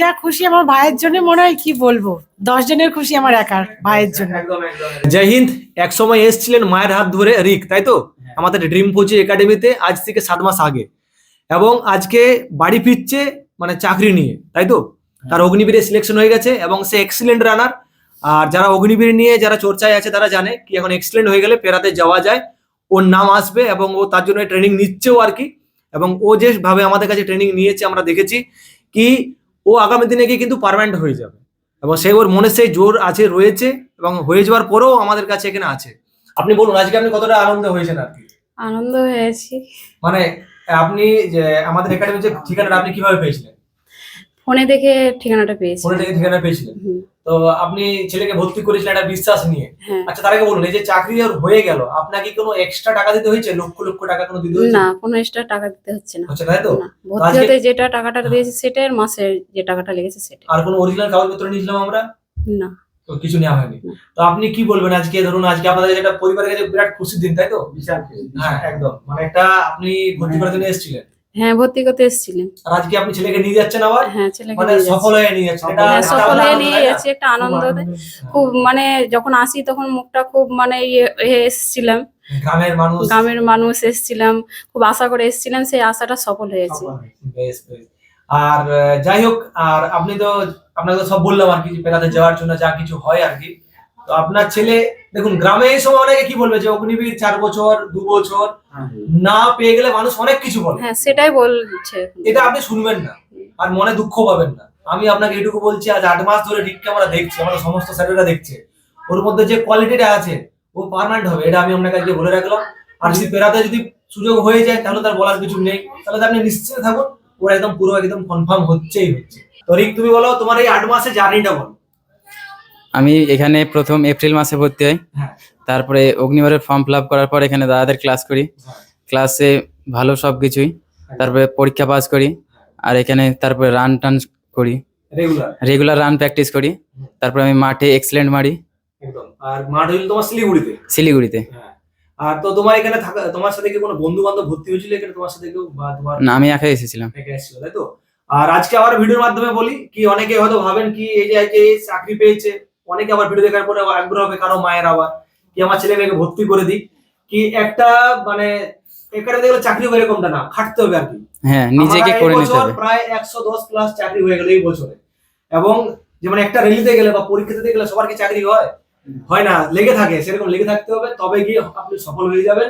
যা খুশি আমার ভাইয়ের জন্য মনে হয় কি বলব? দশ জনের খুশি আমার একার ভাইয়ের জন্য। জয় হিন্দ এক সময় এসেছিলেন মায়ের হাত ধরে রিক তাই তো? আমাদের ড্রিম কোচিং একাডেমিতে আজ থেকে সাত মাস আগে। এবং আজকে বাড়ি ফিরছে মানে চাকরি নিয়ে তাই তো? তার অগ্নিবীরে সিলেকশন হয়ে গেছে এবং সে এক্সিলেন্ট রানার আর যারা অগ্নিবীর নিয়ে যারা চর্চায় আছে তারা জানে কি এখন এক্সিলেন্ট হয়ে গেলে পেরাতে যাওয়া যায়। ওর নাম আসবে এবং ও তার জন্য ট্রেনিং নিচ্ছেও আর কি। এবং ও যেভাবে আমাদের কাছে ট্রেনিং নিয়েছে আমরা দেখেছি কি ও আগামী দিনে গিয়ে কিন্তু পারমানেন্ট হয়ে যাবে। এবং সে ওর মনে সেই জোর আছে রয়েছে এবং হয়ে যাওয়ার পরেও আমাদের কাছে এখানে আছে। আপনি বলুন আজকে আপনি কতটা আনন্দ হয়েছেন আর কি? আনন্দ হয়েছি। মানে আপনি যে আমাদের একাডেমির যে ঠিকানাটা আপনি কীভাবে পেয়েছিলেন? ফোনে দেখে ঠিকানাটা পেয়েছি। ফোনে দেখে ঠিকানা পেয়েছিলেন? তো আপনি ছেলেকে ভর্তি করেছিলেন একটা বিশ্বাস নিয়ে। হ্যাঁ। আচ্ছা তার আগে বলুন এই যে চাকরি ওর হয়ে গেল আপনাকে কোনো এক্সট্রা টাকা দিতে হয়েছে? লক্ষ লক্ষ টাকা কোনো দিতে হয়েছে? না কোনো এক্সট্রা টাকা দিতে হচ্ছে না। হচ্ছে তাই তো? ভর্তি আজকে- হতে যেটা টাকাটা দিয়েছে সেটাই আর মাসে যে টাকাটা লেগেছে সেটা আর কোনো অরিজিনাল কাগজপত্র নিয়েছিলাম আমরা? না। তো কিছু নেওয়া হয়নি। তো আপনি কি বলবেন আজকে? ধরুন আজকে আপনাদের একটা পরিবারের কাছে বিরাট খুশির দিন তাই তো? বিশাল হ্যাঁ একদম। মানে একটা আপনি ভর্তি করার জন্য এসেছিলেন। হ্যাঁ ভর্তি করতে এসেছিলেন। আর আজকে আপনি ছেলেকে নিয়ে যাচ্ছেন আবার? হ্যাঁ ছেলেকে মানে সফল হয়ে নিয়ে যাচ্ছেন হ্যাঁ সফল হয়ে নিয়ে যাচ্ছি একটা আনন্দ খুব মানে যখন আসি তখন মুখটা খুব মানে ইয়ে এসেছিলাম। গ্রামের মানুষ। গ্রামের মানুষ এসেছিলাম খুব আশা করে এসেছিলাম সেই আশাটা সফল হয়েছে। বেশ বেশ। আর যাই হোক আর আপনি তো আপনাকে সব বললাম আর কি পেরাতে যাওয়ার জন্য যা কিছু হয় আর কি। তো আপনার ছেলে দেখুন গ্রামে এই সময় অনেকে কি বলবে যে অগ্নিবীর চার বছর দু বছর না পেয়ে গেলে মানুষ অনেক কিছু বলে। হ্যাঁ সেটাই বলছে। এটা আপনি শুনবেন না আর মনে দুঃখ পাবেন না। আমি আপনাকে এটুকু বলছি আজ আট মাস ধরে রিককে আমরা দেখছি আমাদের সমস্ত স্যারেরা দেখছে। ওর মধ্যে যে কোয়ালিটিটা আছে ও পার্মানেন্ট হবে এটা আমি আপনাকে আজকে বলে রাখলাম। আর যদি পেরাতে যদি সুযোগ হয়ে যায় তাহলে তার বলার কিছু নেই। তাহলে তো আপনি নিশ্চিত থাকুন ওরা একদম পুরো একদম কনফার্ম হচ্ছেই হচ্ছে। তো রিক তুমি বলো তোমার এই আট মাসের জার্নিটা বলো। আমি এখানে প্রথম এপ্রিল মাসে ভর্তি হই। হ্যাঁ। তারপরে অগ্নিবারের ফর্ম ফিল আপ করার পর এখানে দাদাদের ক্লাস করি। ক্লাসে ভালো সব কিছুই। তারপরে পরীক্ষা পাস করি। আর এখানে তারপরে রান টান করি। রেগুলার রান প্র্যাকটিস করি। তারপরে আমি মাঠে এক্সিলেন্ট মারি। একদম। আর মাঠ হইল তোমার শিলিগুড়িতে? শিলিগুড়িতে। হ্যাঁ। আর তো তোমার এখানে থাকা তোমার সাথে কি কোনো বন্ধু বান্ধব ভর্তি হয়েছিল এখানে তোমার সাথে কেউ? বা তোমার না আমি একাই এসেছিলাম। থেকে এসেছিল তাই তো? আর আজকে আবার ভিডিওর মাধ্যমে বলি কি অনেকে হয়তো ভাবেন কি এই যে চাকরি পেয়েছে অনেকে আবার ভিডিও দেখার পরে আগ্রহ হবে কারও মায়ের আবার কি আমার ছেলে মেয়েকে ভর্তি করে দিই কি একটা মানে এখানে দেখলে চাকরি হবে এরকমটা না খাটতে হবে আর কি। হ্যাঁ নিজেকে করে নিতে হবে। প্রায় একশো দশ প্লাস চাকরি হয়ে গেল এই বছরে। এবং যেমন একটা রেলিতে গেলে বা পরীক্ষা দিতে গেলে সবার কি চাকরি হয়? হয় না লেগে থাকে সেরকম লেগে থাকতে হবে তবে গিয়ে আপনি সফল হয়ে যাবেন।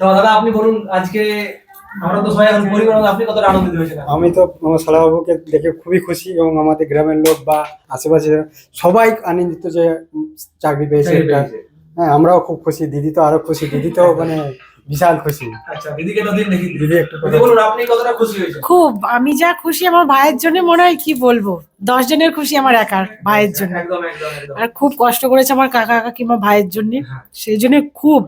তো দাদা আপনি বলুন আজকে আমরা তো সবাই এখন পরিবার আপনি কতটা আনন্দিত হয়েছেন? আমি তো আমার শালাবাবুকে দেখে খুবই খুশি এবং আমাদের গ্রামের লোক বা আশেপাশে সবাই আনন্দিত যে চাকরি পেয়েছে এটা। হ্যাঁ আমরাও খুব খুশি দিদি তো আরও খুশি দিদি তো মানে বিশাল খুশি। আচ্ছা দিদিকে তো দিন দেখি দিদি একটু বলুন আপনি কতটা খুশি হয়েছেন? খুব আমি যা খুশি আমার ভাইয়ের জন্য মনে হয় কি বলব? দশ জনের খুশি আমার একার ভাইয়ের জন্য। একদম একদম একদম। আর খুব কষ্ট করেছে আমার কাকা কাকিমা ভাইয়ের জন্য। হ্যাঁ। সেই জন্য খুব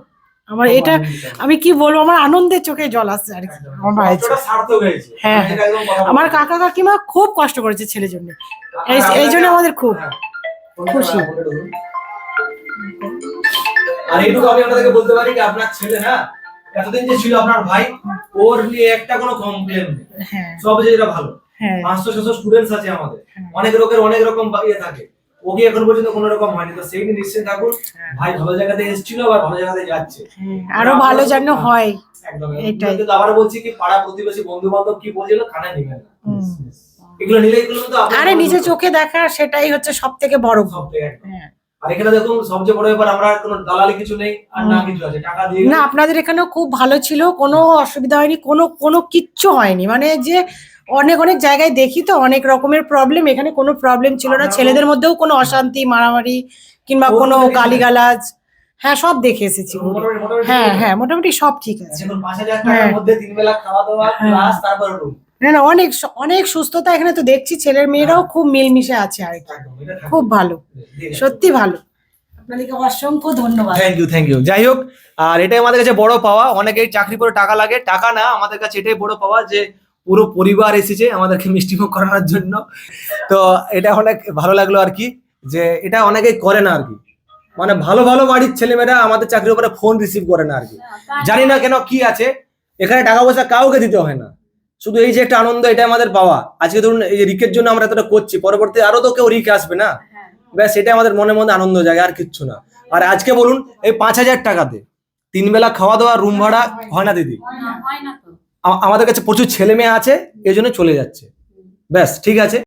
আমার এটা আমি কি বলব? আমার আনন্দের চোখে জল আসছে আর কি। আমার জন্য সার্থক হয়েছে। হ্যাঁ, কথা আমার কাকা কাকিমা খুব কষ্ট করেছে ছেলের জন্য। এই জন্য আমাদের খুব হ্যাঁ। খুশি। আর এইটুকু আমি আপনাদেরকে বলতে পারি কি আপনার ছেলে না এতদিন যে ছিল আপনার ভাই ওর নিয়ে একটা কোনো কমপ্লেন নেই। হ্যাঁ। সব যেটা ভালো। হ্যাঁ। পাঁচশো ছশো স্টুডেন্টস আছে আমাদের। হ্যাঁ। অনেক লোকের অনেক রকম ইয়ে থাকে। ওকে এখন পর্যন্ত কোনো রকম হয়নি। তো সেই নিশ্চয়ই থাকুন ভাই ভালো জায়গাতে এসেছিল আবার ভালো জায়গাতে যাচ্ছে। হ্যাঁ, আরও ভালো যেন হয় একদম কিন্তু আবার বলছি কি পাড়া প্রতিবেশী বন্ধু বান্ধব কি বলছিল? কানে নিবেন না। এগুলো নিলে এগুলো তো আরে নিজে চোখে দেখা সেটাই হচ্ছে সব থেকে বড় সব থেকে হ্যাঁ। আর এখানে দেখুন সবচেয়ে বড় ব্যাপার আমরা কোনো দালালি কিছু নেই আর না কিছু আছে। টাকা দিয়ে না আপনাদের এখানেও খুব ভালো ছিল কোনো অসুবিধা হয়নি কোনো কোনো কিচ্ছু হয়নি। মানে যে অনেক অনেক জায়গায় দেখি তো অনেক রকমের প্রবলেম এখানে কোনো প্রবলেম ছিল না। ছেলেদের মধ্যেও কোনো অশান্তি মারামারি কিংবা কোনো গালিগালাজ। হ্যাঁ সব দেখে এসেছি। হ্যাঁ হ্যাঁ মোটামুটি সব ঠিক আছে। হ্যাঁ। হ্যাঁ। না না অনেক অনেক সুস্থতা এখানে তো দেখছি। ছেলের মেয়েরাও খুব মিলমিশে আছে আর। খুব ভালো। সত্যি ভালো। আপনাদেরকে অসংখ্য ধন্যবাদ। থ্যাংক ইউ থ্যাংক ইউ যাই হোক আর এটাই আমাদের কাছে বড় পাওয়া। অনেকেই চাকরি করে টাকা লাগে। টাকা না আমাদের কাছে এটাই বড় পাওয়া যে পুরো পরিবার এসেছে আমাদেরকে মিষ্টিমুখ করানোর জন্য। তো এটা অনেক ভালো লাগল আর কি, যে এটা অনেকেই করে না আর কি। মানে ভালো ভালো বাড়ির ছেলেমেয়েরা আমাদের চাকরির উপরে ফোন রিসিভ করে না আর কি। জানি না কেন কি আছে, এখানে টাকা পয়সা কাউকে দিতে হয় না। শুধু এই যে একটা আনন্দ, এটা আমাদের পাওয়া। আজকে ধরুন এই যে রিকের জন্য আমরা এতটা করছি, পরবর্তী আরও তো কেউ রিক আসবে না? ব্যাস এটা আমাদের মনে মধ্যে আনন্দ জাগে, আর কিচ্ছু না। আর আজকে বলুন, এই পাঁচ হাজার টাকাতে তিন বেলা খাওয়া দাওয়া, রুম ভাড়া হয় না দিদি? আমাদের কাছে প্রচুর ছেলে মেয়ে আছে এই জন্য চলে যাচ্ছে। ব্যাস ঠিক আছে।